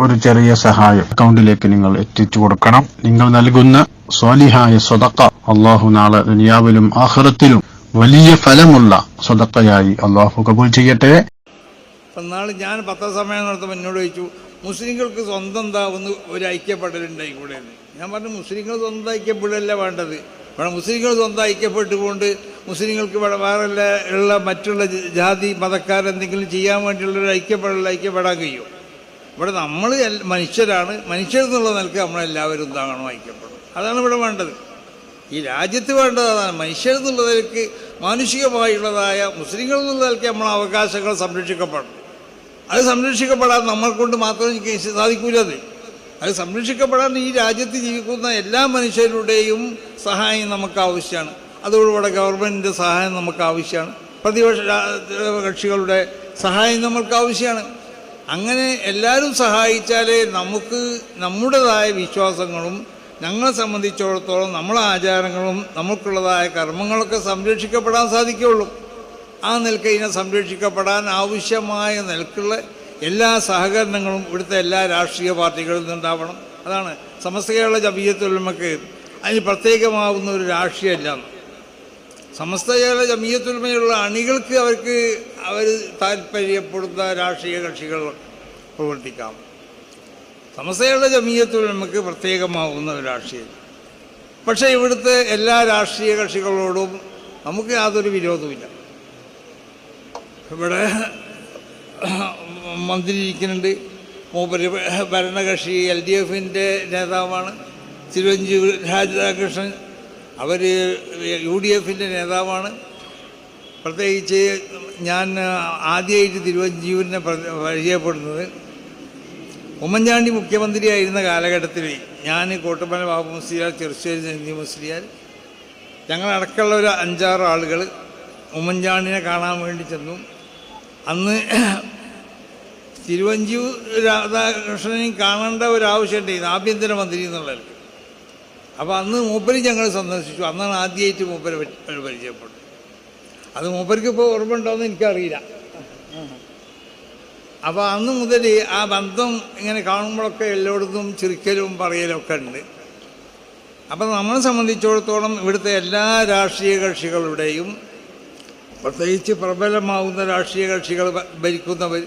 ഒരു ചെറിയ സഹായം. അക്കൗണ്ടിലേക്ക് നിങ്ങൾ എത്തിച്ചു കൊടുക്കണം. നിങ്ങൾ നൽകുന്ന സ്വാലിഹായ സ്വതക്ക അള്ളാഹു നാളെ ദുനിയാവിലും ആഹ്റത്തിലും വലിയ ഫലമുള്ള സ്വതക്കയായി അള്ളാഹു കബൂൽ ചെയ്യട്ടെ. എന്നാൾ ഞാൻ സമയം നടത്തുമ്പോൾ എന്നോട് ചോദിച്ചു മുസ്ലിങ്ങൾക്ക് സ്വന്തം എന്താ ഒന്ന് ഒരു ഐക്യപ്പെടലുണ്ടായി കൂടെ? ഞാൻ പറഞ്ഞു മുസ്ലിങ്ങൾ സ്വന്തം ഐക്യപ്പെടലല്ല വേണ്ടത്. ഇവിടെ മുസ്ലിങ്ങൾ സ്വന്തം ഐക്യപ്പെട്ടുകൊണ്ട് മുസ്ലിങ്ങൾക്ക് ഇവിടെ വേറെ ഉള്ള മറ്റുള്ള ജാതി മതക്കാരെന്തെങ്കിലും ചെയ്യാൻ വേണ്ടിയുള്ളൊരു ഐക്യപ്പെടൽ ഐക്യപ്പെടാൻ കഴിയും? ഇവിടെ നമ്മൾ മനുഷ്യരാണ്. മനുഷ്യർ എന്നുള്ള നിലയ്ക്ക് നമ്മളെല്ലാവരും എന്താകണം വായിക്കപ്പെടുന്നത് അതാണ് ഇവിടെ വേണ്ടത്. ഈ രാജ്യത്ത് വേണ്ടത് അതാണ്. മനുഷ്യർ എന്നുള്ള നിലയ്ക്ക് മാനുഷികമായുള്ളതായ മുസ്ലിങ്ങൾ എന്നുള്ള നിലയ്ക്ക് നമ്മൾ അവകാശങ്ങൾ സംരക്ഷിക്കപ്പെടണം. അത് സംരക്ഷിക്കപ്പെടാൻ നമ്മൾ കൊണ്ട് മാത്രം എനിക്ക് സാധിക്കൂല അത്. സംരക്ഷിക്കപ്പെടാൻ ഈ രാജ്യത്ത് ജീവിക്കുന്ന എല്ലാ മനുഷ്യരുടെയും സഹായം നമുക്ക് ആവശ്യമാണ്. അതോടുകൂടെ ഗവൺമെന്റിന്റെ സഹായം നമുക്ക് ആവശ്യമാണ്. പ്രതിപക്ഷ കക്ഷികളുടെ സഹായം നമുക്ക് ആവശ്യമാണ്. അങ്ങനെ എല്ലാവരും സഹായിച്ചാലേ നമുക്ക് നമ്മുടേതായ വിശ്വാസങ്ങളും ഞങ്ങളെ സംബന്ധിച്ചിടത്തോളം നമ്മളെ ആചാരങ്ങളും നമുക്കുള്ളതായ കർമ്മങ്ങളൊക്കെ സംരക്ഷിക്കപ്പെടാൻ സാധിക്കുകയുള്ളൂ. ആ നിലയ്ക്ക് ഇതിനെ സംരക്ഷിക്കപ്പെടാൻ ആവശ്യമായ നിലക്കുള്ള എല്ലാ സഹകരണങ്ങളും ഇവിടുത്തെ എല്ലാ രാഷ്ട്രീയ പാർട്ടികളിൽ നിന്നുണ്ടാവണം. അതാണ് സമസ്ത കേരള നമുക്ക് അതിന് പ്രത്യേകമാവുന്ന ഒരു രാഷ്ട്രീയമല്ല സമസ്ത കേരള ജമീയത്തുൽമയുള്ള അണികൾക്ക് അവർക്ക് അവർ താല്പര്യപ്പെടുന്ന രാഷ്ട്രീയ കക്ഷികൾ പ്രവർത്തിക്കാം. സമസ്ത കേരള ജമീയത്തുലമക്ക് പ്രത്യേകമാവുന്ന ഒരു രാഷ്ട്രീയം. പക്ഷേ ഇവിടുത്തെ എല്ലാ രാഷ്ട്രീയ കക്ഷികളോടും നമുക്ക് യാതൊരു വിരോധമില്ല ഇവിടെ മന്ത്രി ഇരിക്കുന്നുണ്ട്. മൂപ്പര് ഭരണകക്ഷി എൽ ഡി എഫിന്റെ നേതാവാണ്. തിരുവഞ്ചൂർ രാജധാകൃഷ്ണൻ അവർ യു ഡി എഫിന്റെ നേതാവാണ്. പ്രത്യേകിച്ച് ഞാൻ ആദ്യമായിട്ട് തിരുവഞ്ചൂരിനെ പ്ര- പരിചയപ്പെടുന്നത് ഉമ്മൻചാണ്ടി മുഖ്യമന്ത്രിയായിരുന്ന കാലഘട്ടത്തിൽ ഞാൻ കോട്ടപ്പന ബാബു മുസ്ലിയാർ ചെറുശ്ശേരി നന്ദി മുസ്ലിയാർ ഞങ്ങളടക്കമുള്ള ഒരു അഞ്ചാറ് ആളുകൾ ഉമ്മൻചാണ്ടിനെ കാണാൻ വേണ്ടി ചെന്നു. അന്ന് തിരുവഞ്ചൂർ രാധാകൃഷ്ണനെയും കാണേണ്ട ഒരു ആവശ്യമുണ്ടായിരുന്നു ആഭ്യന്തരമന്ത്രി എന്നുള്ളത്. അപ്പോൾ അന്ന് മൂപ്പര് ഞങ്ങൾ സന്ദർശിച്ചു. അന്നാണ് ആദ്യമായിട്ട് മൂപ്പരെ പരിചയപ്പെട്ടു അത് മൂപ്പർക്ക് ഇപ്പോൾ ഓർമ്മ ഉണ്ടോയെന്ന് എനിക്കറിയില്ല. അപ്പോൾ അന്ന് മുതൽ ആ ബന്ധം ഇങ്ങനെ കാണുമ്പോഴൊക്കെ എല്ലായിടത്തും ചിരിക്കലും പറയലൊക്കെ ഉണ്ട്. അപ്പം നമ്മളെ സംബന്ധിച്ചിടത്തോളം ഇവിടുത്തെ എല്ലാ രാഷ്ട്രീയ കക്ഷികളുടെയും പ്രത്യേകിച്ച് പ്രബലമാവുന്ന രാഷ്ട്രീയ കക്ഷികൾ ഭരിക്കുന്നവർ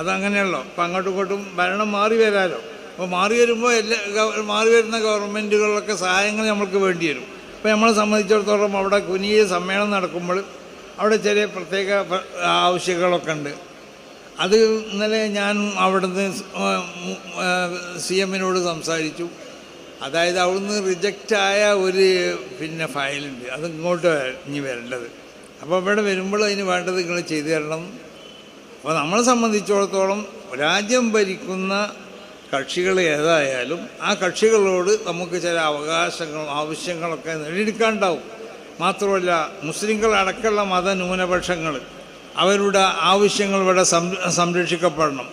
അതങ്ങനെയല്ലോ. അപ്പം അങ്ങോട്ടും ഇങ്ങോട്ടും ഭരണം മാറി വരാലോ. അപ്പോൾ മാറി വരുമ്പോൾ എല്ലാ മാറി വരുന്ന ഗവൺമെന്റുകളിലൊക്കെ സഹായങ്ങൾ നമ്മൾക്ക് വേണ്ടി വരും. അപ്പോൾ നമ്മളെ സംബന്ധിച്ചിടത്തോളം അവിടെ കുനിയ സമ്മേളനം നടക്കുമ്പോൾ അവിടെ ചെറിയ പ്രത്യേക ആവശ്യങ്ങളൊക്കെ ഉണ്ട്. അത് ഇന്നലെ ഞാൻ അവിടുന്ന് സി എമ്മിനോട് സംസാരിച്ചു. അതായത് അവിടുന്ന് റിജക്റ്റായ ഒരു പിന്നെ ഫയലുണ്ട്. അത് ഇങ്ങോട്ട് ഇനി വരേണ്ടത്. അപ്പോൾ ഇവിടെ വരുമ്പോൾ അതിന് വേണ്ടത് നിങ്ങൾ ചെയ്തു തരണം. അപ്പോൾ നമ്മളെ സംബന്ധിച്ചിടത്തോളം രാജ്യം ഭരിക്കുന്ന കക്ഷികൾ ഏതായാലും ആ കക്ഷികളോട് നമുക്ക് ചില അവകാശങ്ങളും ആവശ്യങ്ങളൊക്കെ നേടിയെടുക്കാണ്ടാവും മാത്രമല്ല മുസ്ലിങ്ങൾ അടക്കമുള്ള മതന്യൂനപക്ഷങ്ങൾ അവരുടെ ആവശ്യങ്ങൾ ഇവിടെ സംരക്ഷിക്കപ്പെടണം.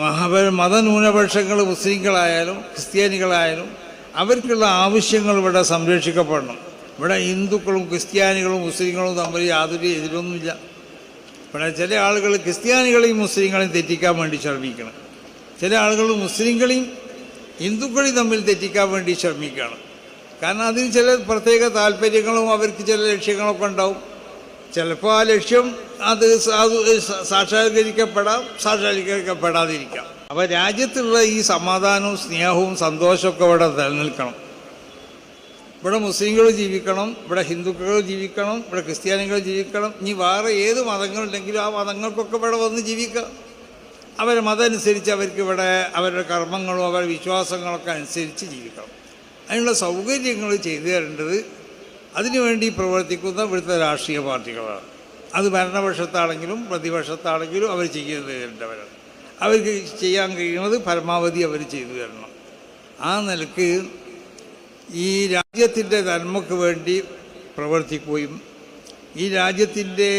അവർ മതന്യൂനപക്ഷങ്ങൾ മുസ്ലിങ്ങളായാലും ക്രിസ്ത്യാനികളായാലും അവർക്കുള്ള ആവശ്യങ്ങൾ ഇവിടെ സംരക്ഷിക്കപ്പെടണം. ഇവിടെ ഹിന്ദുക്കളും ക്രിസ്ത്യാനികളും മുസ്ലിങ്ങളും തമ്മിൽ യാതൊരു എതിരൊന്നുമില്ല. ഇവിടെ ചില ആളുകൾ ക്രിസ്ത്യാനികളെയും മുസ്ലിങ്ങളെയും തെറ്റിക്കാൻ വേണ്ടി ശ്രമിക്കണം. ചില ആളുകൾ മുസ്ലിങ്ങളെയും ഹിന്ദുക്കളെയും തമ്മിൽ തെറ്റിക്കാൻ വേണ്ടി ശ്രമിക്കുകയാണ്. കാരണം അതിന് ചില പ്രത്യേക താല്പര്യങ്ങളും അവർക്ക് ചില ലക്ഷ്യങ്ങളൊക്കെ ഉണ്ടാവും. ചിലപ്പോൾ ആ ലക്ഷ്യം അത് സാക്ഷാത്കരിക്കപ്പെടാം സാക്ഷാത്കരിക്കപ്പെടാതിരിക്കാം. അപ്പോൾ രാജ്യത്തുള്ള ഈ സമാധാനവും സ്നേഹവും സന്തോഷമൊക്കെ ഇവിടെ നിലനിൽക്കണം. ഇവിടെ മുസ്ലിങ്ങൾ ജീവിക്കണം ഇവിടെ ഹിന്ദുക്കൾ ജീവിക്കണം ഇവിടെ ക്രിസ്ത്യാനികൾ ജീവിക്കണം. ഇനി വേറെ ഏത് മതങ്ങളുണ്ടെങ്കിലും ആ മതങ്ങൾക്കൊക്കെ ഇവിടെ വന്ന് ജീവിക്കാം അവരെ മതമനുസരിച്ച് അവർക്ക് ഇവിടെ അവരുടെ കർമ്മങ്ങളും അവരുടെ വിശ്വാസങ്ങളൊക്കെ അനുസരിച്ച് ജീവിക്കണം. അതിനുള്ള സൗകര്യങ്ങൾ ചെയ്തു തരേണ്ടത് അതിനുവേണ്ടി പ്രവർത്തിക്കുന്ന ഇവിടുത്തെ രാഷ്ട്രീയ പാർട്ടികളാണ്. അത് ഭരണപക്ഷത്താണെങ്കിലും പ്രതിപക്ഷത്താണെങ്കിലും അവർ ചെയ്തു തരേണ്ടവരാണ്. അവർക്ക് ചെയ്യാൻ കഴിയുന്നത് പരമാവധി അവർ ചെയ്തു തരണം. ആ നിലയ്ക്ക് ഈ രാജ്യത്തിന്റെ നന്മക്ക് വേണ്ടി പ്രവർത്തിക്കുകയും ഈ രാജ്യത്തിന്റെ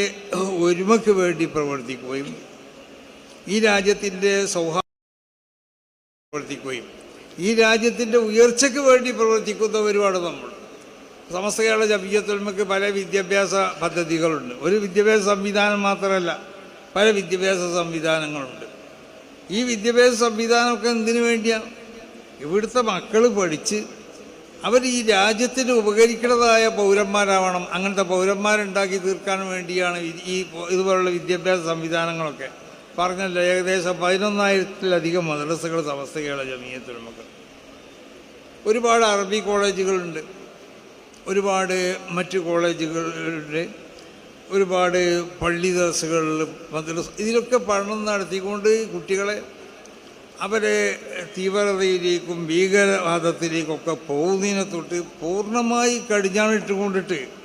ഒരുമയ്ക്ക് വേണ്ടി പ്രവർത്തിക്കുകയും ഈ രാജ്യത്തിന്റെ സൗഹാർദ്ദ പ്രവർത്തിക്കുകയും ഈ രാജ്യത്തിന്റെ ഉയർച്ചയ്ക്ക് വേണ്ടി പ്രവർത്തിക്കുന്നവരുമാണ് നമ്മൾ. സമസ്ത കേരള ജമീയത്തുൽമക്ക് പല വിദ്യാഭ്യാസ പദ്ധതികളുണ്ട്. ഒരു വിദ്യാഭ്യാസ സംവിധാനം മാത്രമല്ല പല വിദ്യാഭ്യാസ സംവിധാനങ്ങളുണ്ട്. ഈ വിദ്യാഭ്യാസ സംവിധാനമൊക്കെ എന്തിനു വേണ്ടിയാണ് ഇവിടുത്തെ മക്കൾ പഠിച്ച് അവർ ഈ രാജ്യത്തിന് ഉപകരിക്കുന്നതായ പൗരന്മാരാവണം. അങ്ങനത്തെ പൗരന്മാരുണ്ടാക്കി തീർക്കാൻ വേണ്ടിയാണ് ഈ ഇതുപോലുള്ള വിദ്യാഭ്യാസ സംവിധാനങ്ങളൊക്കെ. പറഞ്ഞല്ലോ ഏകദേശം പതിനൊന്നായിരത്തിലധികം മദ്രസകൾ സമസ്തകളുടെ ജമീയത്തിൽ നമുക്ക് ഒരുപാട് അറബി കോളേജുകളുണ്ട്. ഒരുപാട് മറ്റ് കോളേജുകളുണ്ട്. ഒരുപാട് പള്ളി ദിവസങ്ങളിൽ മദ്രസ ഇതിലൊക്കെ പഠനം നടത്തിക്കൊണ്ട് കുട്ടികളെ അവരെ തീവ്രതയിലേക്കും ഭീകരവാദത്തിലേക്കൊക്കെ പോകുന്നതിനെ തൊട്ട് പൂർണമായി കടിഞ്ഞാണിട്ട് കൊണ്ടിട്ട്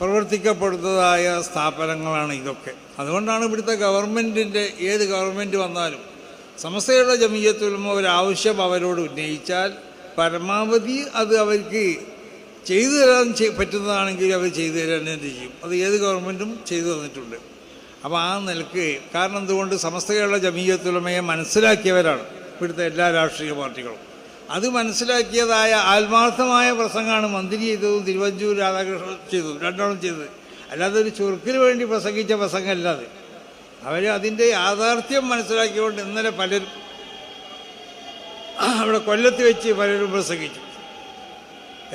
പ്രവർത്തിക്കപ്പെടുന്നതായ സ്ഥാപനങ്ങളാണ് ഇതൊക്കെ. അതുകൊണ്ടാണ് ഇവിടുത്തെ ഗവൺമെന്റിന്റെ ഏത് ഗവൺമെന്റ് വന്നാലും സമസ്തയുടെ ജമീയത്തിലും ഒരാവശ്യം അവരോട് ഉന്നയിച്ചാൽ പരമാവധി അത് അവർക്ക് ചെയ്തു തരാൻ പറ്റുന്നതാണെങ്കിൽ അവർ ചെയ്തു തരാൻ തന്നെ ചെയ്യും? അത് ഏത് ഗവൺമെന്റും ചെയ്തു തന്നിട്ടുണ്ട്. അപ്പോൾ ആ നിലയ്ക്ക് കാരണം എന്തുകൊണ്ട് സമസ്തയുള്ള ജമീയത്തുലമയെ മനസ്സിലാക്കിയവരാണ് ഇവിടുത്തെ എല്ലാ രാഷ്ട്രീയ പാർട്ടികളും. അത് മനസ്സിലാക്കിയതായ ആത്മാർത്ഥമായ പ്രസംഗമാണ് മന്ത്രി ചെയ്തതും തിരുവഞ്ചൂർ രാധാകൃഷ്ണൻ ചെയ്തതും രണ്ടാളും ചെയ്തത്. അല്ലാതെ ഒരു ചുരുക്കിന് വേണ്ടി പ്രസംഗിച്ച പ്രസംഗമല്ല അത്. അവർ അതിന്റെ യാഥാർത്ഥ്യം മനസ്സിലാക്കിക്കൊണ്ട് ഇന്നലെ പലരും അവിടെ കൊല്ലത്ത് വെച്ച് പലരും പ്രസംഗിച്ചു.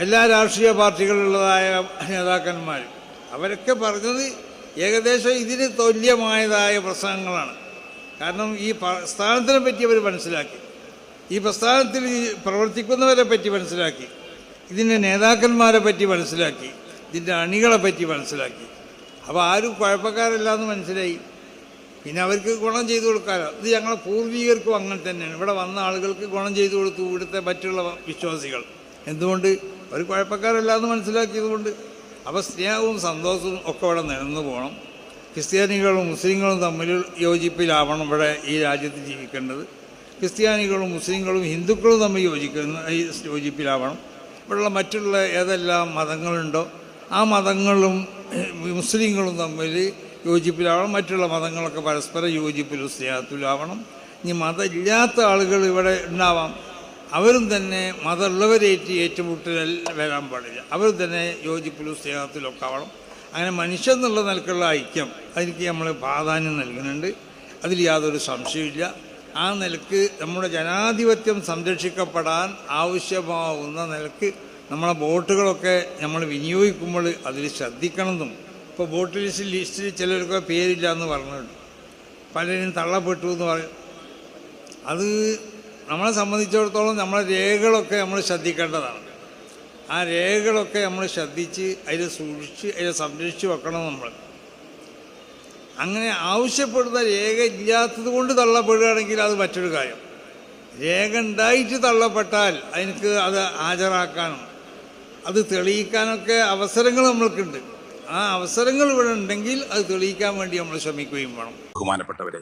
എല്ലാ രാഷ്ട്രീയ പാർട്ടികളിലുള്ളതായ നേതാക്കന്മാർ അവരൊക്കെ പറഞ്ഞത് ഏകദേശം ഇതിന് തുല്യമായതായ പ്രസംഗങ്ങളാണ്. കാരണം ഈ പ്രസ്ഥാനത്തിനെ പറ്റി അവർ മനസ്സിലാക്കി. ഈ പ്രസ്ഥാനത്തിൽ പ്രവർത്തിക്കുന്നവരെ പറ്റി മനസ്സിലാക്കി. ഇതിന്റെ നേതാക്കന്മാരെ പറ്റി മനസ്സിലാക്കി. ഇതിന്റെ അണികളെ പറ്റി മനസ്സിലാക്കി. അപ്പോൾ ആരും കുഴപ്പക്കാരല്ല എന്ന് മനസ്സിലായി. പിന്നെ അവർക്ക് ഗുണം ചെയ്തു കൊടുക്കാമല്ലോ ഇത് ഞങ്ങളെ പൂർവികർക്കും അങ്ങനെ തന്നെയാണ്. ഇവിടെ വന്ന ആളുകൾക്ക് ഗുണം ചെയ്തു കൊടുത്തു ഇവിടുത്തെ മറ്റുള്ള വിശ്വാസികൾ. എന്തുകൊണ്ട്? അവർ കുഴപ്പക്കാരല്ല എന്ന് മനസ്സിലാക്കിയതുകൊണ്ട്. അപ്പോൾ സ്നേഹവും സന്തോഷവും ഒക്കെ ഇവിടെ നിലനിന്ന് പോകണം. ക്രിസ്ത്യാനികളും മുസ്ലിങ്ങളും തമ്മിൽ യോജിപ്പിലാവണം ഇവിടെ ഈ രാജ്യത്ത് ജീവിക്കേണ്ടത്. ക്രിസ്ത്യാനികളും മുസ്ലിങ്ങളും ഹിന്ദുക്കളും തമ്മിൽ യോജിക്കുന്ന യോജിപ്പിലാവണം. ഇവിടെയുള്ള മറ്റുള്ള ഏതെല്ലാം മതങ്ങളുണ്ടോ ആ മതങ്ങളും മുസ്ലിങ്ങളും തമ്മിൽ യോജിപ്പിലാവണം. മറ്റുള്ള മതങ്ങളൊക്കെ പരസ്പരം യോജിപ്പിലും സ്നേഹത്തിലാവണം. ഇനി മതമില്ലാത്ത ആളുകൾ ഇവിടെ ഉണ്ടാവാം. അവരും തന്നെ മതമുള്ളവരേറ്റ് ഏറ്റുമുട്ടൽ വരാൻ പാടില്ല. അവർ തന്നെ യോജിപ്പിലും സ്നേഹത്തിലൊക്കെ ആവണം. അങ്ങനെ മനുഷ്യൻ എന്നുള്ള നിലക്കുള്ള ഐക്യം അതിലേക്ക് നമ്മൾ പ്രാധാന്യം നൽകുന്നുണ്ട്. അതിൽ യാതൊരു സംശയമില്ല ആ നിലയ്ക്ക് നമ്മുടെ ജനാധിപത്യം സംരക്ഷിക്കപ്പെടാൻ ആവശ്യമാവുന്ന നിലയ്ക്ക് നമ്മളെ ബോട്ടുകളൊക്കെ നമ്മൾ വിനിയോഗിക്കുമ്പോൾ അതിൽ ശ്രദ്ധിക്കണമെന്നും. ഇപ്പോൾ ബോട്ട് ലിസ്റ്റ് ലിസ്റ്റിൽ ചിലർക്ക് പേരില്ല എന്ന് പറഞ്ഞിട്ടുണ്ട്. പലരും തള്ളപ്പെട്ടു എന്ന് പറയും. അത് നമ്മളെ സംബന്ധിച്ചിടത്തോളം നമ്മളെ രേഖകളൊക്കെ നമ്മൾ ശ്രദ്ധിക്കേണ്ടതാണ്. ആ രേഖകളൊക്കെ നമ്മൾ ശ്രദ്ധിച്ച് അതിൽ സൂക്ഷിച്ച് അതിനെ സംരക്ഷിച്ച് വെക്കണം നമ്മൾ. അങ്ങനെ ആവശ്യപ്പെടുന്ന രേഖ ഇല്ലാത്തത് കൊണ്ട് തള്ളപ്പെടുകയാണെങ്കിൽ അത് മറ്റൊരു കാര്യം. രേഖ ഉണ്ടായിട്ട് തള്ളപ്പെട്ടാൽ അതിനക്ക് അത് ഹാജരാക്കാനും അത് തെളിയിക്കാനൊക്കെ അവസരങ്ങൾ നമ്മൾക്കുണ്ട്. ആ അവസരങ്ങൾ ഇവിടെ ഉണ്ടെങ്കിൽ അത് തെളിയിക്കാൻ വേണ്ടി നമ്മൾ ശ്രമിക്കുകയും വേണം. ബഹുമാനപ്പെട്ടവരെ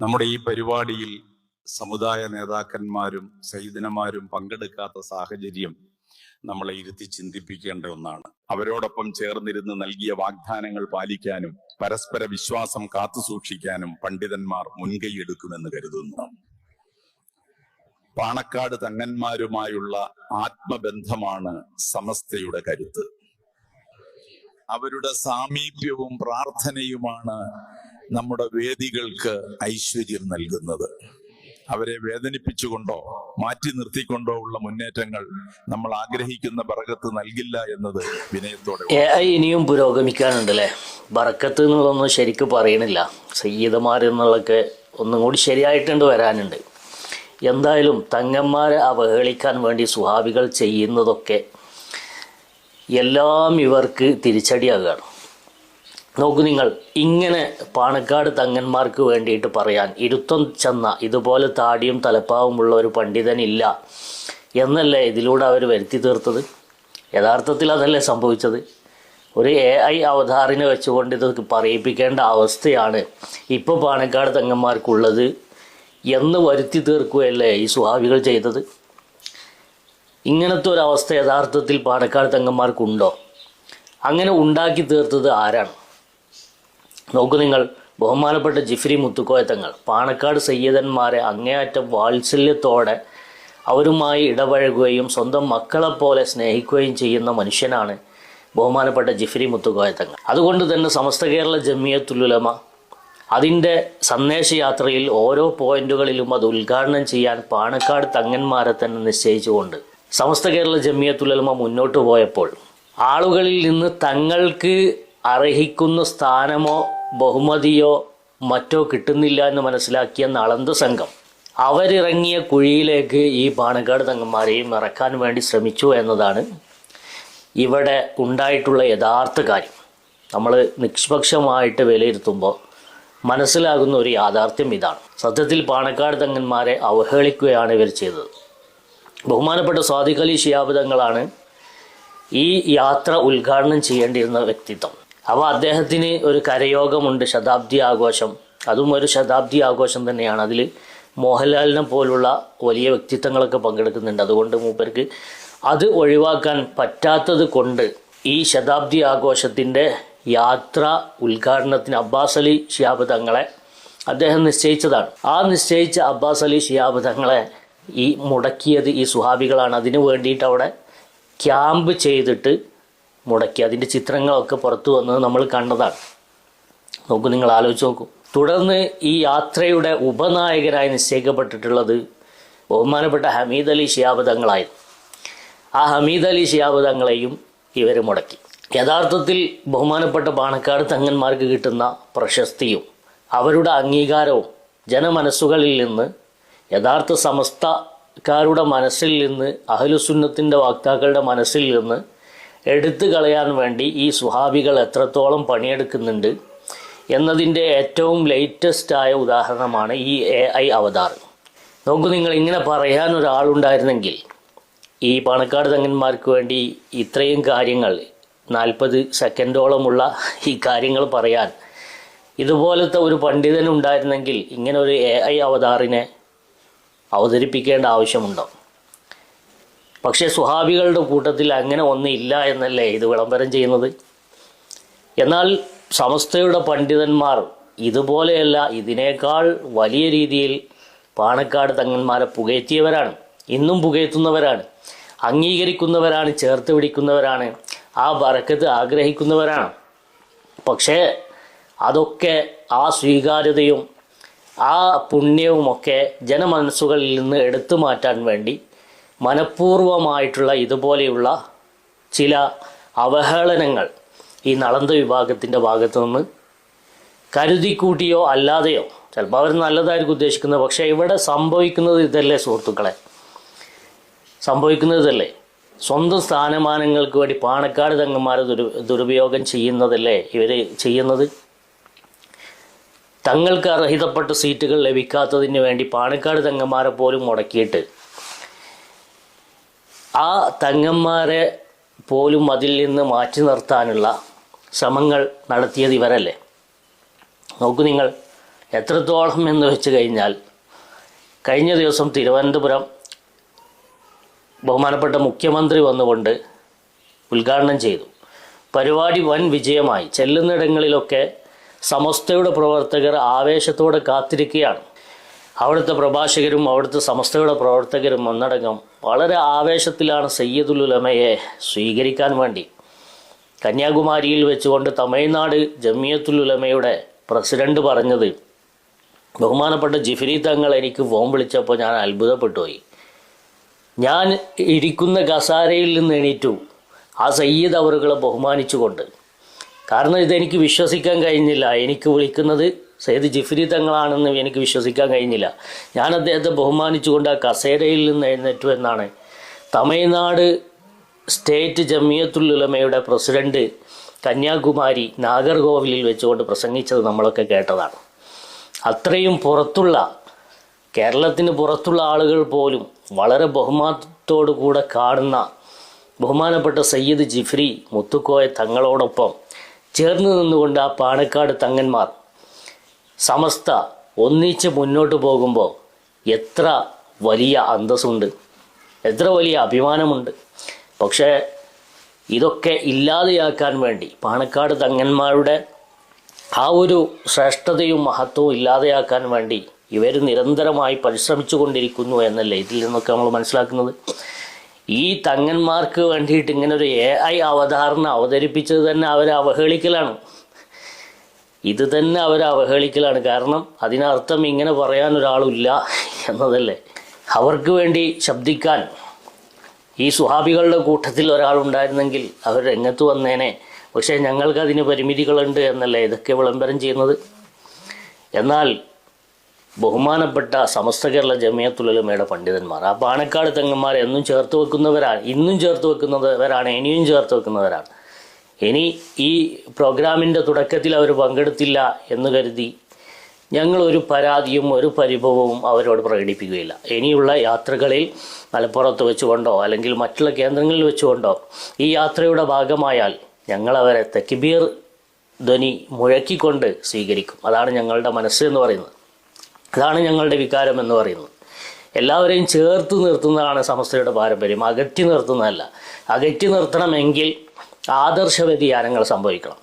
നമ്മുടെ ഈ പരിപാടിയിൽ സമുദായ നേതാക്കന്മാരും സൈതനമാരും പങ്കെടുക്കാത്ത സാഹചര്യം നമ്മളെ ഇരുത്തി ചിന്തിപ്പിക്കേണ്ട ഒന്നാണ്. അവരോടൊപ്പം ചേർന്നിരുന്ന് നൽകിയ വാഗ്ദാനങ്ങൾ പാലിക്കാനും പരസ്പര വിശ്വാസം കാത്തുസൂക്ഷിക്കാനും പണ്ഡിതന്മാർ മുൻകൈയെടുക്കുമെന്ന് കരുതുന്നു. പാണക്കാട് തങ്ങന്മാരുമായുള്ള ആത്മബന്ധമാണ് സമസ്തയുടെ കരുത്ത്. അവരുടെ സാമീപ്യവും പ്രാർത്ഥനയുമാണ് നമ്മുടെ വേദികൾക്ക് ഐശ്വര്യം നൽകുന്നത്. അവരെ വേദനിപ്പിച്ചുകൊണ്ടോ മാറ്റി നിർത്തിക്കൊണ്ടോ ഉള്ള മുന്നേറ്റങ്ങൾ നമ്മൾ ആഗ്രഹിക്കുന്ന ബറകത്ത് നൽകില്ല എന്നത് വിനയത്തോടെ ഇനിയും പുരോഗമിക്കാനുണ്ടല്ലേ? ബറക്കത്ത് എന്നുള്ളതൊന്നും ശരിക്കും പറയണില്ല. സയ്യിദമാരെന്നുള്ളൊക്കെ ഒന്നും കൂടി ശരിയായിട്ടുണ്ട് വരാനുണ്ട്. എന്തായാലും തങ്ങന്മാരെ അവഹേളിക്കാൻ വേണ്ടി സുഹാബികൾ ചെയ്യുന്നതൊക്കെ എല്ലാം ഇവർക്ക് തിരിച്ചടിയാകുകയാണ് നോക്കൂ നിങ്ങൾ ഇങ്ങനെ പാണക്കാട് തങ്ങന്മാർക്ക് വേണ്ടിയിട്ട് പറയാൻ ഇരുത്തം ചെന്ന ഇതുപോലെ താടിയും തലപ്പാവുമുള്ള ഒരു പണ്ഡിതനില്ല എന്നല്ലേ ഇതിലൂടെ അവർ വരുത്തി തീർത്തത്? യഥാർത്ഥത്തിൽ അതല്ലേ സംഭവിച്ചത്? ഒരു എ ഐ അവതാറിനെ വെച്ചുകൊണ്ട് ഇത് പറയിപ്പിക്കേണ്ട അവസ്ഥയാണ് ഇപ്പോൾ പാണക്കാട് തങ്ങന്മാർക്കുള്ളത് എന്ന് വരുത്തി തീർക്കുകയല്ലേ ഈ സുഹാബികൾ ചെയ്തത്? ഇങ്ങനത്തെ ഒരു അവസ്ഥ യഥാർത്ഥത്തിൽ പാണക്കാട് തങ്ങന്മാർക്കുണ്ടോ? അങ്ങനെ ഉണ്ടാക്കി തീർത്തത് ആരാണ്? നോക്കൂ നിങ്ങൾ ബഹുമാനപ്പെട്ട ജിഫ്രി മുത്തുക്കോയത്തങ്ങൾ പാണക്കാട് സയ്യിദന്മാരെ അങ്ങേയറ്റം വാത്സല്യത്തോടെ അവരുമായി ഇടപഴകുകയും സ്വന്തം മക്കളെപ്പോലെ സ്നേഹിക്കുകയും ചെയ്യുന്ന മനുഷ്യനാണ് ബഹുമാനപ്പെട്ട ജിഫ്രി മുത്തുക്കോയത്തങ്ങൾ. അതുകൊണ്ട് തന്നെ സമസ്ത കേരള ജമിയത്തുലുലമ അതിന്റെ സന്ദേശയാത്രയിൽ ഓരോ പോയിന്റുകളിലും അത് ഉദ്ഘാടനം ചെയ്യാൻ പാണക്കാട് തങ്ങന്മാരെ തന്നെ നിശ്ചയിച്ചുകൊണ്ട് സമസ്ത കേരള ജമിയത്തുലമ മുന്നോട്ട് പോയപ്പോൾ ആളുകളിൽ നിന്ന് തങ്ങൾക്ക് അർഹിക്കുന്ന സ്ഥാനമോ ബഹുമതിയോ മറ്റോ കിട്ടുന്നില്ല എന്ന് മനസ്സിലാക്കിയ നളന്ത സംഘം അവരിറങ്ങിയ കുഴിയിലേക്ക് ഈ പാണക്കാട് തങ്ങന്മാരെയും ഇറക്കാൻ വേണ്ടി ശ്രമിച്ചു എന്നതാണ് ഇവിടെ ഉണ്ടായിട്ടുള്ള യഥാർത്ഥ കാര്യം. നമ്മൾ നിഷ്പക്ഷമായിട്ട് വിലയിരുത്തുമ്പോൾ മനസ്സിലാകുന്ന ഒരു യാഥാർത്ഥ്യം ഇതാണ്. സത്യത്തിൽ പാണക്കാട് തങ്ങന്മാരെ അവഹേളിക്കുകയാണ് ഇവർ ചെയ്തത്. ബഹുമാനപ്പെട്ട സ്വാദിഖലി അലി ഈ യാത്ര ഉദ്ഘാടനം ചെയ്യേണ്ടിയിരുന്ന വ്യക്തിത്വം. അപ്പോൾ അദ്ദേഹത്തിന് ഒരു കരയോഗമുണ്ട് ശതാബ്ദി ആഘോഷം. അതും ഒരു ശതാബ്ദി ആഘോഷം തന്നെയാണ്. അതിൽ മോഹൻലാലിനെ പോലുള്ള വലിയ വ്യക്തിത്വങ്ങളൊക്കെ പങ്കെടുക്കുന്നുണ്ട്. അതുകൊണ്ട് മൂപ്പർക്ക് അത് ഒഴിവാക്കാൻ പറ്റാത്തത് കൊണ്ട് ഈ ശതാബ്ദി ആഘോഷത്തിന്റെ യാത്ര ഉദ്ഘാടനത്തിന് അബ്ബാസ് അലി ഷിയാബ് തങ്ങളെ അദ്ദേഹം നിശ്ചയിച്ചതാണ്. ആ നിശ്ചയിച്ച അബ്ബാസ് അലി ഷിയാബ് തങ്ങളെ ഈ മുടക്കിയത് ഈ സുഹാബികളാണ്. അതിനു വേണ്ടിയിട്ട് അവിടെ ക്യാമ്പ് ചെയ്തിട്ട് മുടക്കി അതിന്റെ ചിത്രങ്ങളൊക്കെ പുറത്തു വന്നത് നമ്മൾ കണ്ടതാണ്. നോക്കൂ നിങ്ങൾ ആലോചിച്ച് നോക്കൂ. തുടർന്ന് ഈ യാത്രയുടെ ഉപനായകരായി നിശ്ചയിക്കപ്പെട്ടിട്ടുള്ളത് ബഹുമാനപ്പെട്ട ഹമീദ് അലി ഷിയാബ് ആ ഹമീദ് അലി ഷിയാബ് തങ്ങളെയും ഇവർ മുടക്കി. യഥാർത്ഥത്തിൽ ബഹുമാനപ്പെട്ട പാണക്കാട് തങ്ങന്മാർക്ക് കിട്ടുന്ന പ്രശസ്തിയും അവരുടെ അംഗീകാരവും ജനമനസ്സുകളിൽ നിന്ന് യഥാർത്ഥ സമസ്തക്കാരുടെ മനസ്സിൽ നിന്ന് അഹലുസുന്നത്തിന്റെ വാക്താക്കളുടെ മനസ്സിൽ നിന്ന് എടുത്തു കളയാൻ വേണ്ടി ഈ സുഹാബികൾ എത്രത്തോളം പണിയെടുക്കുന്നുണ്ട് എന്നതിന്റെ ഏറ്റവും ലേറ്റസ്റ്റ് ആയ ഉദാഹരണമാണ് ഈ എ ഐ അവതാർ. നോക്കൂ നിങ്ങൾ ഇങ്ങനെ പറയാൻ ഒരാളുണ്ടായിരുന്നെങ്കിൽ ഈ പാണക്കാട് തങ്ങന്മാർക്ക് വേണ്ടി ഇത്രയും കാര്യങ്ങൾ നാൽപ്പത് സെക്കൻഡോളമുള്ള ഈ കാര്യങ്ങൾ പറയാൻ ഇതുപോലത്തെ ഒരു പണ്ഡിതനുണ്ടായിരുന്നെങ്കിൽ ഇങ്ങനെ ഒരു എ ഐ അവതാറിനെ അവതരിപ്പിക്കേണ്ട ആവശ്യമുണ്ടോ? പക്ഷേ സുഹാബികളുടെ കൂട്ടത്തിൽ അങ്ങനെ ഒന്നില്ല എന്നല്ലേ ഇത് വിളംബരം ചെയ്യുന്നത്? എന്നാൽ സമസ്തയുടെ പണ്ഡിതന്മാർ ഇതുപോലെയല്ല ഇതിനേക്കാൾ വലിയ രീതിയിൽ പാണക്കാട് തങ്ങന്മാരെ പുകയറ്റിയവരാണ് ഇന്നും പുകയത്തുന്നവരാണ് അംഗീകരിക്കുന്നവരാണ് ചേർത്ത് പിടിക്കുന്നവരാണ്. ആ ബറക്കത്ത് ആഗ്രഹിക്കുന്നവരാണ്. പക്ഷേ അതൊക്കെ ആ സ്വീകാര്യതയും ആ പുണ്യവുമൊക്കെ ജനമനസ്സുകളിൽ നിന്ന് എടുത്തു മാറ്റാൻ വേണ്ടി മനഃപൂർവമായിട്ടുള്ള ഇതുപോലെയുള്ള ചില അവഹേളനങ്ങൾ ഈ നളന്ത വിഭാഗത്തിന്റെ ഭാഗത്തു നിന്ന് കരുതിക്കൂട്ടിയോ അല്ലാതെയോ ചിലപ്പോൾ അവർ നല്ലതായിരിക്കും ഉദ്ദേശിക്കുന്നത് പക്ഷേ ഇവിടെ സംഭവിക്കുന്നത് ഇതല്ലേ സുഹൃത്തുക്കളെ? സംഭവിക്കുന്നത് ഇതല്ലേ? സ്വന്തം സ്ഥാനമാനങ്ങൾക്ക് വേണ്ടി പാണക്കാട് തങ്ങന്മാരെ ദുരു ദുരുപയോഗം ചെയ്യുന്നതല്ലേ ഇവർ ചെയ്യുന്നത്? തങ്ങൾക്ക് അർഹിതപ്പെട്ട സീറ്റുകൾ ലഭിക്കാത്തതിന് വേണ്ടി പാണക്കാട് തങ്ങന്മാരെ പോലും മുടക്കിയിട്ട് ആ തങ്ങന്മാരെ പോലും അതിൽ നിന്ന് മാറ്റി നിർത്താനുള്ള ശ്രമങ്ങൾ നടത്തിയത് ഇവരല്ലേ? നോക്കൂ നിങ്ങൾ എത്രത്തോളം എന്ന് വെച്ച് കഴിഞ്ഞാൽ കഴിഞ്ഞ ദിവസം തിരുവനന്തപുരം ബഹുമാനപ്പെട്ട മുഖ്യമന്ത്രി വന്നുകൊണ്ട് ഉദ്ഘാടനം ചെയ്തു. പരിപാടി വൻ വിജയമായി. ചെല്ലുന്നിടങ്ങളിലൊക്കെ സമസ്തയുടെ പ്രവർത്തകർ ആവേശത്തോടെ കാത്തിരിക്കുകയാണ്. അവിടുത്തെ പ്രഭാഷകരും അവിടുത്തെ സമസ്തയുടെ പ്രവർത്തകരും ഒന്നടങ്കം വളരെ ആവേശത്തിലാണ് സയ്യദുൽ ഉലമയെ സ്വീകരിക്കാൻ വേണ്ടി. കന്യാകുമാരിയിൽ വെച്ചുകൊണ്ട് തമിഴ്നാട് ജമിയത്തുൽ ഉലമയുടെ പ്രസിഡന്റ് പറഞ്ഞത് ബഹുമാനപ്പെട്ട ജിഫിരി തങ്ങൾ എനിക്ക് ഫോൺ വിളിച്ചപ്പോൾ ഞാൻ അത്ഭുതപ്പെട്ടു പോയി ഞാൻ ഇരിക്കുന്ന കസാരയിൽ നിന്ന് എണീറ്റു. ആ സയ്യിദ് അവറുകളെ ബഹുമാനിച്ചുകൊണ്ട്. കാരണം ഇതെനിക്ക് വിശ്വസിക്കാൻ കഴിഞ്ഞില്ല. എനിക്ക് വിളിക്കുന്നത് സയ്യിദ് ജിഫ്രി തങ്ങളാണെന്ന് എനിക്ക് വിശ്വസിക്കാൻ കഴിഞ്ഞില്ല. ഞാൻ അദ്ദേഹത്തെ ബഹുമാനിച്ചുകൊണ്ട് ആ കസേരയിൽ നിന്ന് എഴുന്നേറ്റു എന്നാണ്. തമിഴ്നാട് സ്റ്റേറ്റ് ജമിയത്തുൽ ഉലമയുടെ പ്രസിഡന്റ് കന്യാകുമാരി നാഗർകോവിലിൽ വെച്ചുകൊണ്ട് പ്രസംഗിച്ചത് നമ്മളൊക്കെ കേട്ടതാണ്. അത്രയും പുറത്തുള്ള കേരളത്തിന് പുറത്തുള്ള ആളുകൾ പോലും വളരെ ബഹുമാനത്തോടു കൂടെ കാണുന്ന ബഹുമാനപ്പെട്ട സയ്യിദ് ജിഫ്രി മുത്തുക്കോയ തങ്ങളോടൊപ്പം ചേർന്ന് നിന്നുകൊണ്ട് ആ പാണക്കാട് തങ്ങന്മാർ സമസ്ത ഒന്നിച്ച് മുന്നോട്ട് പോകുമ്പോൾ എത്ര വലിയ അന്തസ്സുണ്ട്. എത്ര വലിയ അഭിമാനമുണ്ട്. പക്ഷേ ഇതൊക്കെ ഇല്ലാതെയാക്കാൻ വേണ്ടി പാണക്കാട് തങ്ങന്മാരുടെ ആ ഒരു ശ്രേഷ്ഠതയും മഹത്വവും ഇല്ലാതെയാക്കാൻ വേണ്ടി ഇവർ നിരന്തരമായി പരിശ്രമിച്ചു കൊണ്ടിരിക്കുന്നു എന്നല്ലേ ഇതിൽ നിന്നൊക്കെ നമ്മൾ മനസ്സിലാക്കുന്നത്. ഈ തങ്ങന്മാർക്ക് വേണ്ടിയിട്ട് ഇങ്ങനെ ഒരു എ ഐ അവതാരണ അവതരിപ്പിച്ചത് തന്നെ അവരെ അവഹേളിക്കലാണ്. ഇത് തന്നെ അവർ അവഹേളിക്കലാണ്. കാരണം അതിനർത്ഥം ഇങ്ങനെ പറയാൻ ഒരാളില്ല എന്നതല്ലേ? അവർക്ക് വേണ്ടി ശബ്ദിക്കാൻ ഈ സുഹാബികളുടെ കൂട്ടത്തിൽ ഒരാളുണ്ടായിരുന്നെങ്കിൽ അവർ രംഗത്ത് വന്നേനെ. പക്ഷേ ഞങ്ങൾക്ക് അതിന് പരിമിതികളുണ്ട് എന്നല്ലേ ഇതൊക്കെ വിളംബരം ചെയ്യുന്നത്? എന്നാൽ ബഹുമാനപ്പെട്ട സമസ്ത കേരള ജമിയത്തുലമയുടെ പണ്ഡിതന്മാർ ആ പാണക്കാട് തെങ്ങന്മാർ എന്നും ചേർത്ത് വെക്കുന്നവരാണ് ഇന്നും ചേർത്ത് വെക്കുന്നവരാണ് ഇനിയും ചേർത്ത് വെക്കുന്നവരാണ്. ഇനി ഈ പ്രോഗ്രാമിന്റെ തുടക്കത്തിൽ അവർ പങ്കെടുത്തില്ല എന്ന് കരുതി ഞങ്ങളൊരു പരാതിയും ഒരു പരിഭവവും അവരോട് പ്രകടിപ്പിക്കുകയില്ല. ഇനിയുള്ള യാത്രകളിൽ മലപ്പുറത്ത് വെച്ചുകൊണ്ടോ അല്ലെങ്കിൽ മറ്റുള്ള കേന്ദ്രങ്ങളിൽ വെച്ചുകൊണ്ടോ ഈ യാത്രയുടെ ഭാഗമായാൽ ഞങ്ങളവരെ തെക്കിബീർ ധ്വനി മുഴക്കിക്കൊണ്ട് സ്വീകരിക്കും. അതാണ് ഞങ്ങളുടെ മനസ്സ് എന്ന് പറയുന്നത്. അതാണ് ഞങ്ങളുടെ വികാരം എന്ന് പറയുന്നത്. എല്ലാവരെയും ചേർത്ത് നിർത്തുന്നതാണ് സമസ്തയുടെ പാരമ്പര്യം. അകറ്റി നിർത്തുന്നതല്ല. അകറ്റി നിർത്തണമെങ്കിൽ ആദർശ വ്യതിയാനങ്ങൾ സംഭവിക്കണം.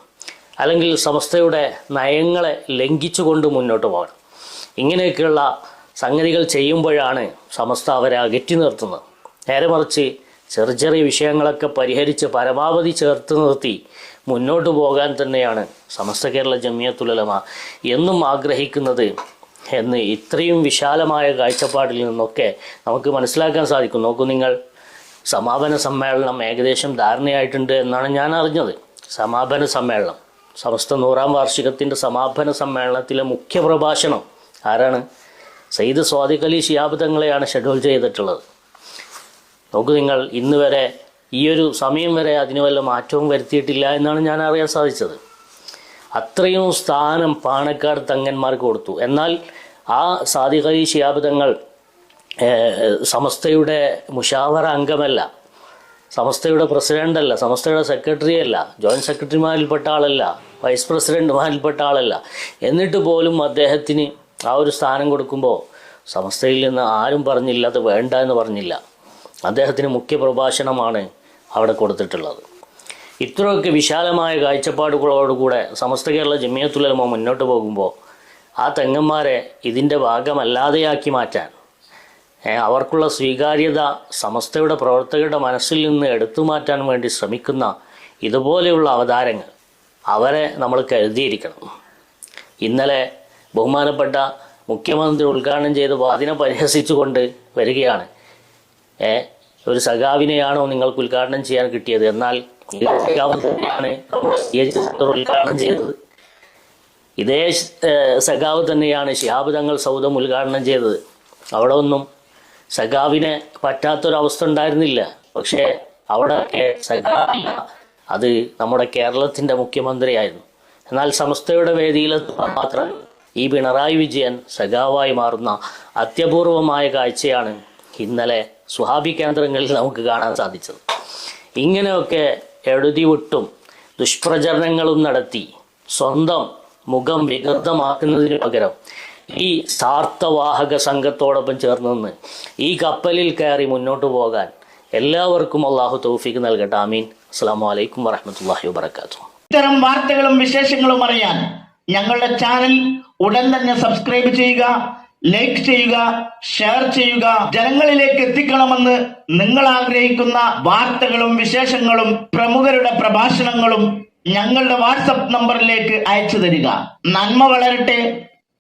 അല്ലെങ്കിൽ സമസ്തയുടെ നയങ്ങളെ ലംഘിച്ചുകൊണ്ട് മുന്നോട്ട് പോകണം. ഇങ്ങനെയൊക്കെയുള്ള സംഗതികൾ ചെയ്യുമ്പോഴാണ് സമസ്ത അവരെ അകറ്റി നിർത്തുന്നത്. നേരെ മറിച്ച് ചെറിയ ചെറിയ വിഷയങ്ങളൊക്കെ പരിഹരിച്ച് പരമാവധി ചേർത്ത് നിർത്തി മുന്നോട്ട് പോകാൻ തന്നെയാണ് സമസ്ത കേരള ജമിയത്തുലമ എന്നും ആഗ്രഹിക്കുന്നത് എന്ന് ഇത്രയും വിശാലമായ കാഴ്ചപ്പാടിൽ നിന്നൊക്കെ നമുക്ക് മനസ്സിലാക്കാൻ സാധിക്കും. നോക്കൂ നിങ്ങൾ സമാപന സമ്മേളനം ഏകദേശം ധാരണയായിട്ടുണ്ട് എന്നാണ് ഞാൻ അറിഞ്ഞത്. സമാപന സമ്മേളനം. സമസ്ത നൂറാം വാർഷികത്തിന്റെ സമാപന സമ്മേളനത്തിലെ മുഖ്യ പ്രഭാഷണം ആരാണ്? സയ്യിദ് സ്വാദിഖ് അലി ശിയാബ്ദങ്ങളെയാണ് ഷെഡ്യൂൾ ചെയ്തിട്ടുള്ളത്. നോക്ക് നിങ്ങൾ ഇന്ന് വരെ ഈ ഒരു സമയം വരെ അതിന് വല്ല മാറ്റവും വരുത്തിയിട്ടില്ല എന്നാണ് ഞാൻ അറിയാൻ സാധിച്ചത്. അത്രയും സ്ഥാനം പാണക്കാട് തങ്ങന്മാർക്ക് കൊടുത്തു. എന്നാൽ ആ സാദിഖലി അലി ശിയാബ് തങ്ങൾ ഏഹ്, സമസ്തയുടെ മുഷാവറ അംഗമല്ല. സമസ്തയുടെ പ്രസിഡന്റ് അല്ല സമസ്തയുടെ സെക്രട്ടറി അല്ല ജോയിന്റ് സെക്രട്ടറിമാരിൽപ്പെട്ട ആളല്ല വൈസ് പ്രസിഡന്റുമാരിൽപ്പെട്ട ആളല്ല. എന്നിട്ട് പോലും അദ്ദേഹത്തിന് ആ ഒരു സ്ഥാനം കൊടുക്കുമ്പോൾ സമസ്തയിൽ നിന്ന് ആരും പറഞ്ഞില്ല അത് വേണ്ട എന്ന് പറഞ്ഞില്ല. അദ്ദേഹത്തിന് മുഖ്യ പ്രഭാഷണമാണ് അവിടെ കൊടുത്തിട്ടുള്ളത്. ഇത്രയൊക്കെ വിശാലമായ കാഴ്ചപ്പാടുകളോടുകൂടെ സമസ്ത കേരള ജമിയത്തുലമ മുന്നോട്ട് പോകുമ്പോൾ ആ തെങ്ങന്മാരെ ഇതിന്റെ ഭാഗമല്ലാതെയാക്കി മാറ്റാൻ അവർക്കുള്ള സ്വീകാര്യത സമസ്തയുടെ പ്രവർത്തകരുടെ മനസ്സിൽ നിന്ന് എടുത്തു മാറ്റാൻ വേണ്ടി ശ്രമിക്കുന്ന ഇതുപോലെയുള്ള അവതാരങ്ങൾ അവരെ നമ്മൾ കരുതിയിരിക്കണം. ഇന്നലെ ബഹുമാനപ്പെട്ട മുഖ്യമന്ത്രി ഉദ്ഘാടനം ചെയ്ത് അതിനെ പരിഹസിച്ചുകൊണ്ട് വരികയാണ്. ഏ ഒരു സഖാവിനെയാണോ നിങ്ങൾക്ക് ഉദ്ഘാടനം ചെയ്യാൻ കിട്ടിയത്? എന്നാൽ ഉദ്ഘാടനം ചെയ്തത്. ഇതേ സഖാവ് തന്നെയാണ് ശിഹാബ് തങ്ങൾ സൗദം ഉദ്ഘാടനം ചെയ്തത്. അവിടെ ഒന്നും സഖാവിനെ പറ്റാത്തൊരവസ്ഥ ഉണ്ടായിരുന്നില്ല. പക്ഷേ അവിടെ സഖാവില്ല അത് നമ്മുടെ കേരളത്തിന്റെ മുഖ്യമന്ത്രിയായിരുന്നു. എന്നാൽ സമസ്തയുടെ വേദിയിൽ മാത്രം ഈ പിണറായി വിജയൻ സഖാവായി മാറുന്ന അത്യപൂർവമായ കാഴ്ചയാണ് ഇന്നലെ സുഹാബി കേന്ദ്രങ്ങളിൽ നമുക്ക് കാണാൻ സാധിച്ചത്. ഇങ്ങനെയൊക്കെ എഴുതി വിട്ടും ദുഷ്പ്രചരണങ്ങളും നടത്തി സ്വന്തം മുഖം വികൃതമാക്കുന്നതിന് പകരം ഈ സാർത്ഥവാഹക സംഘത്തോടൊപ്പം ചേർന്ന് ഈ കപ്പലിൽ കയറി മുന്നോട്ട് പോകാൻ എല്ലാവർക്കും അള്ളാഹു തൗഫീക്ക് നൽകട്ടെ. ആമീൻ. അസ്സാം വലൈക്കും വറഹമത്തല്ലാഹി വാബർക്കാത്തു ഇത്തരം വാർത്തകളും വിശേഷങ്ങളും അറിയാൻ ഞങ്ങളുടെ ചാനൽ ഉടൻ തന്നെ സബ്സ്ക്രൈബ് ചെയ്യുക ലൈക്ക് ചെയ്യുക ഷെയർ ചെയ്യുക. ജനങ്ങളിലേക്ക് എത്തിക്കണമെന്ന് നിങ്ങൾ ആഗ്രഹിക്കുന്ന വാർത്തകളും വിശേഷങ്ങളും പ്രമുഖരുടെ പ്രഭാഷണങ്ങളും ഞങ്ങളുടെ വാട്സപ്പ് നമ്പറിലേക്ക് അയച്ചു തരിക. നന്മ വളരട്ടെ.